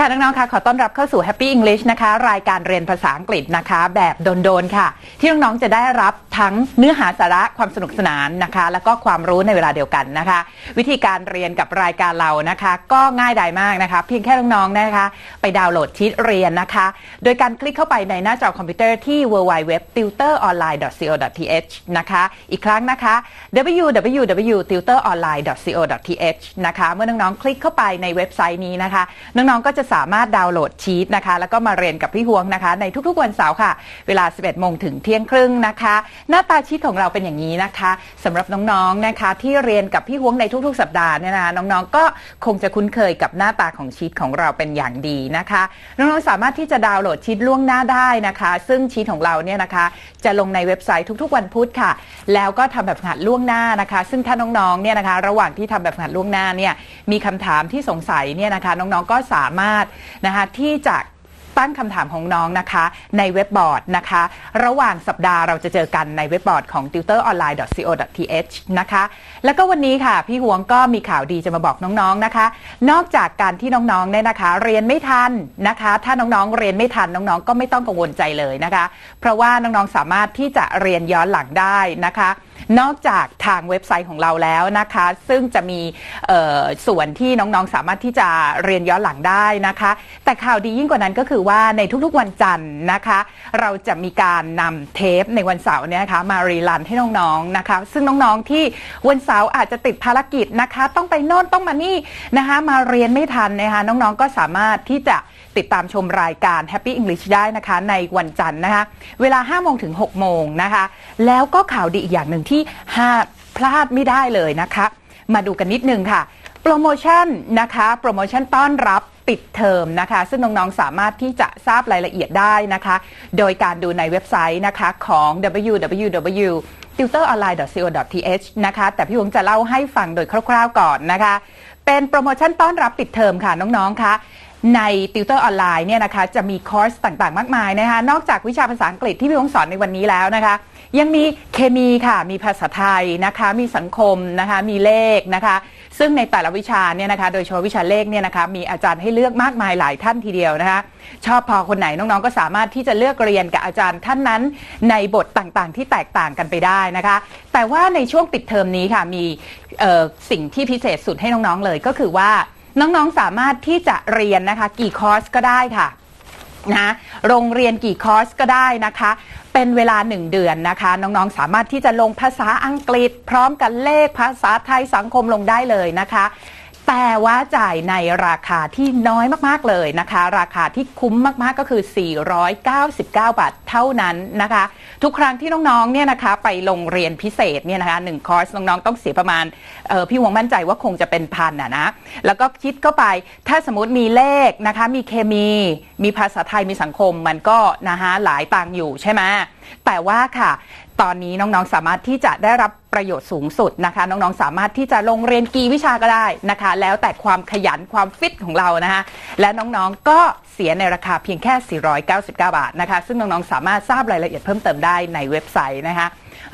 ค่ะน้องๆค่ะขอต้อนรับเข้าสู่ Happy English นะคะ รายการเรียนภาษาอังกฤษนะคะ แบบโดนๆค่ะ ที่น้องๆจะได้รับ ทั้งเนื้อหาสาระความสนุกสนานนะคะ แล้วก็ความรู้ในเวลาเดียวกันนะคะ วิธีการเรียนกับรายการเรานะคะ ก็ง่ายดายมากนะคะ เพียงแค่น้องๆนะคะ ไปดาวน์โหลดชีตเรียนนะคะ โดยการคลิกเข้าไปในหน้าจอคอมพิวเตอร์ที่ www.tutoronline.co.th นะคะ อีกครั้งนะคะ www.tutoronline.co.th นะคะ เมื่อน้องๆคลิกเข้าไปในเว็บไซต์นี้นะคะ น้องๆก็จะสามารถดาวน์โหลดชีตนะคะ แล้วก็มาเรียนกับพี่ฮวงนะคะ ในทุกๆวันเสาร์ค่ะ เวลา 11โมงถึงเที่ยงครึ่งนะคะหน้าตาชีตของเราเป็นอย่างนี้นะคะสำหรับน้องๆนะคะที่เรียนกับพี่ฮวงในทุกๆ สัปดาห์เนี่ยนะน้องๆก็คงจะคุ้นเคยกับหน้าตาของชีตของเราเป็นอย่างดีนะคะ น้องๆสามารถที่จะดาวน์โหลดชีตล่วงหน้าได้นะคะ ซึ่งชีตของเราเนี่ยนะคะจะลงในเว็บไซต์ทุกๆ วันพุธค่ะ แล้วก็ทำแบบฝึกหัดล่วงหน้านะคะ ซึ่งถ้าน้องๆเนี่ยนะคะระหว่างที่ทำแบบฝึกหัดล่วงหน้าเนี่ยมีคำถามที่สงสัยเนี่ยนะคะน้องๆก็สามารถนะคะที่จะ ตั้งคำถามของน้องนะคะ ในเว็บบอร์ดนะคะ ระหว่างสัปดาห์เราจะเจอกันในเว็บบอร์ดของ tutoronline.co.th นะคะแล้วก็วันนี้ค่ะ พี่หวงก็มีข่าวดีจะมาบอกน้องๆนะคะ นอกจากการที่น้องๆเนี่ยนะคะ เรียนไม่ทันนะคะ ถ้าน้องๆเรียนไม่ทันน้องๆ ก็ไม่ต้องกังวลใจเลยนะคะ เพราะว่าน้องๆสามารถที่จะเรียนย้อนหลังได้นะคะนอกจากทางเว็บไซต์ของเราแล้วนะคะ ซึ่งจะมีส่วนที่น้องๆ สามารถที่จะเรียนย้อนหลังได้นะคะ แต่ข่าวดียิ่งกว่านั้นก็คือว่าในทุกๆวันจันทร์นะคะ เราจะมีการนำเทปในวันเสาร์เนี่ยนะคะมารีลันให้น้องๆนะคะ ซึ่งน้องๆที่วันเสาร์อาจจะติดภารกิจนะคะ ต้องไปโน่นต้องมานี่นะคะมาเรียนไม่ทันนะคะน้องๆก็สามารถที่จะติดตามชมรายการ Happy English ได้นะคะ ในวันจันทร์นะคะ เวลา5โมงถึง6โมงนะคะ แล้วก็ข่าวดีอีกอย่างหนึ่งที่หามพลาดไม่ได้เลยนะคะ มาดูกันนิดนึงค่ะ โปรโมชั่นนะคะ โปรโมชั่นต้อนรับปิดเทอมนะคะ ซึ่งน้อง ๆ สามารถที่จะทราบรายละเอียดได้นะคะ โดยการดูในเว็บไซต์นะคะของ www tutoronline.co.th นะคะ แต่พี่หวงจะเล่าให้ฟังโดยคร่าวๆก่อนนะคะ เป็นโปรโมชั่นต้อนรับปิดเทอมค่ะน้อง ๆ คะ ในติวเตอร์ออนไลน์เนี่ยนะคะจะมีคอร์สต่างๆ มากมายนะคะนอกจากวิชาภาษาอังกฤษที่พี่วงสอนในวันนี้แล้วนะคะ ยังมีเคมีค่ะ มีภาษาไทยนะคะ มีสังคมนะคะ มีเลขนะคะ ซึ่งในแต่ละวิชาเนี่ยนะคะ โดยเฉพาะวิชาเลขเนี่ยนะคะ มีอาจารย์ให้เลือกมากมายหลายท่านทีเดียวนะคะ ชอบพอคนไหนน้องๆ ก็สามารถที่จะเลือกเรียนกับอาจารย์ท่านนั้น ในบทต่างๆ ที่แตกต่างกันไปได้นะคะ แต่ว่าในช่วงปิดเทอมนี้ค่ะ มีสิ่งที่พิเศษสุดให้น้องๆเลยก็คือว่า น้องๆสามารถที่จะเรียนนะคะกี่คอร์สก็ได้ค่ะนะโรงเรียนกี่คอร์สก็ได้นะคะ เป็นเวลา 1 เดือนนะคะ น้องๆ สามารถที่จะลงภาษาอังกฤษ พร้อมกันเลขภาษาไทยสังคมลงได้เลยนะคะ แต่ว่าจ่ายในราคาที่น้อยมากๆเลยนะคะ ราคาที่คุ้มมากๆก็คือ 499 บาทเท่านั้นนะคะ ทุกครั้งที่น้องๆเนี่ยนะคะไปลงเรียนพิเศษเนี่ยนะคะหนึ่งคอร์สน้องๆต้องเสียประมาณออพี่วงมั่นใจว่าคงจะเป็นพันอะนะแล้วก็คิดเข้าไปถ้าสมมติมีเลขนะคะ มีเคมี มีภาษาไทยมีสังคมมันก็นะคะหลายตังอยู่ใช่ไหมแต่ว่าค่ะ ตอนนี้น้องๆสามารถที่จะได้รับประโยชน์สูงสุดนะคะ น้องๆสามารถที่จะลงเรียนกี่วิชาก็ได้นะคะ แล้วแต่ความขยันความฟิตของเรานะคะ และน้องๆก็เสียในราคาเพียงแค่ 499 บาทนะคะ ซึ่งน้องๆสามารถทราบรายละเอียดเพิ่มเติมได้ในเว็บไซต์นะคะ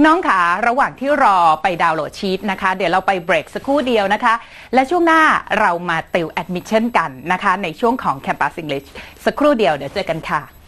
น้องขาระหว่างที่รอไปดาวน์โหลดชีตนะคะ เดี๋ยวเราไปเบรกสักครู่เดียวนะคะ และช่วงหน้าเรามาติวแอดมิชชั่นกันนะคะ ในช่วงของ Campus English สักครู่เดียวเดี๋ยวเจอกันค่ะ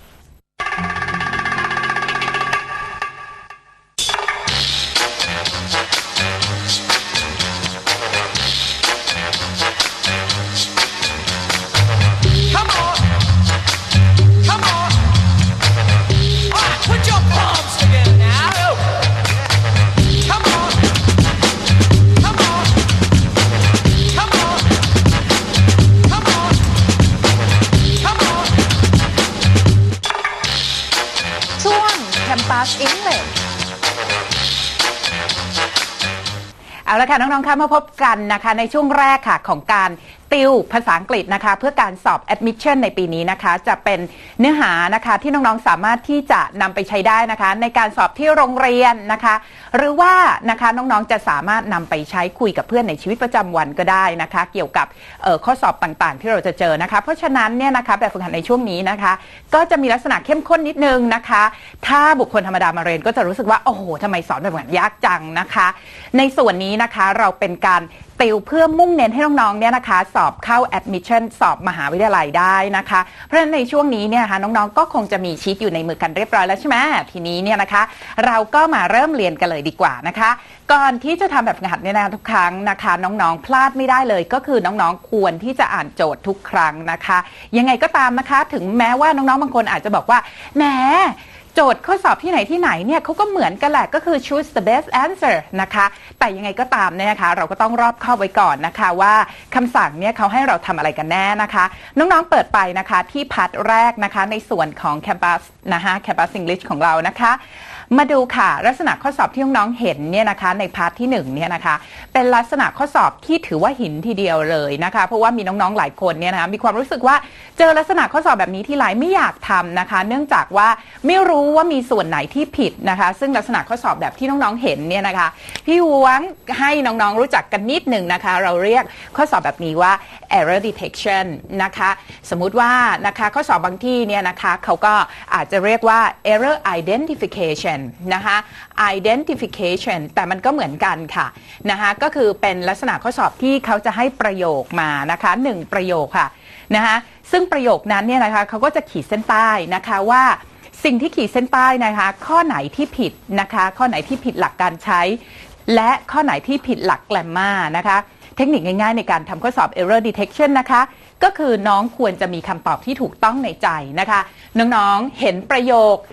เอาละค่ะน้องๆคะมาพบกันนะคะในช่วงแรกค่ะของการ ติวภาษาอังกฤษนะคะ เพื่อการสอบ admission ในปีนี้นะคะ จะเป็นเนื้อหานะคะที่น้องๆสามารถที่จะนำไปใช้ได้นะคะ ในการสอบที่โรงเรียนนะคะ หรือว่านะคะน้องๆจะสามารถนำไปใช้คุยกับเพื่อนในชีวิตประจำวันก็ได้นะคะ เกี่ยวกับข้อสอบต่างๆ ที่เราจะเจอนะคะ เพราะฉะนั้นเนี่ยนะคะแบบฝึกหัดในช่วงนี้นะคะ ก็จะมีลักษณะเข้มข้นนิดนึงนะคะ ถ้าบุคคลธรรมดามาเรียนก็จะรู้สึกว่าโอ้โหทำไมสอนแบบเหมือนยากจังนะคะ ในส่วนนี้นะคะเราเป็นการ ติวเพื่อมุ่งเน้นให้น้องๆเนี่ยนะคะสอบเข้า admission สอบมหาวิทยาลัยได้นะคะ เพราะฉะนั้นในช่วงนี้เนี่ยนะคะน้องๆก็คงจะมีชีตอยู่ในมือกันเรียบร้อยแล้วใช่ไหมทีนี้เนี่ยนะคะ เราก็มาเริ่มเรียนกันเลยดีกว่านะคะ ก่อนที่จะทำแบบฝึกหัดเนี่ยนะคะทุกครั้งนะคะ น้องๆ พลาดไม่ได้เลย ก็คือน้องๆควรที่จะอ่านโจทย์ทุกครั้งนะคะ ยังไงก็ตามนะคะ ถึงแม้ว่าน้องๆบางคนอาจจะบอกว่าแหม โจทย์ข้อสอบที่ไหนที่ไหนเนี่ยเขาก็เหมือนกันแหละก็คือ choose the best answer นะคะ แต่ยังไงก็ตามเนี่ยนะคะ เราก็ต้องรอบคอบไว้ก่อนนะคะ ว่าคำสั่งเนี่ยเขาให้เราทำอะไรกันแน่นะคะ น้องๆเปิดไปนะคะที่พาร์ทแรกนะคะในส่วนของ Campus นะคะ Campus English ของเรานะคะ มาดูค่ะ ลักษณะข้อสอบที่น้องๆเห็นเนี่ยนะคะ ในพาร์ทที่หนึ่งเนี่ยนะคะ เป็นลักษณะข้อสอบที่ถือว่าหินทีเดียวเลยนะคะ เพราะว่ามีน้องๆหลายคนเนี่ยนะคะมีความรู้สึกว่าเจอลักษณะข้อสอบแบบนี้ที่ไรไม่อยากทำนะคะ เนื่องจากว่าไม่รู้ว่ามีส่วนไหนที่ผิดนะคะ ซึ่งลักษณะข้อสอบแบบที่น้องๆเห็นเนี่ยนะคะพี่หวงให้น้องๆรู้จักกันนิดหนึ่งนะคะ เราเรียกข้อสอบแบบนี้ว่า error detection นะคะ สมมุติว่านะคะข้อสอบบางที่เนี่ยนะคะเขาก็อาจจะเรียกว่า error identification นะคะ identification แต่มันก็เหมือนกันค่ะนะคะก็คือเป็นลักษณะข้อสอบที่เขาจะให้ประโยคมานะคะหนึ่งประโยคค่ะนะคะซึ่งประโยคนั้นเนี่ยนะคะเขาก็จะขีดเส้นใต้นะคะว่าสิ่งที่ขีดเส้นใต้นะคะ ข้อไหนที่ผิดนะคะ ข้อไหนที่ผิดหลักการใช้ และข้อไหนที่ผิดหลักแกลมมานะคะ เทคนิคง่ายๆ ในการทำข้อสอบ error detection นะคะ ก็คือน้องควรจะมีคำตอบที่ถูกต้องในใจนะคะ น้องๆ เห็นประโยค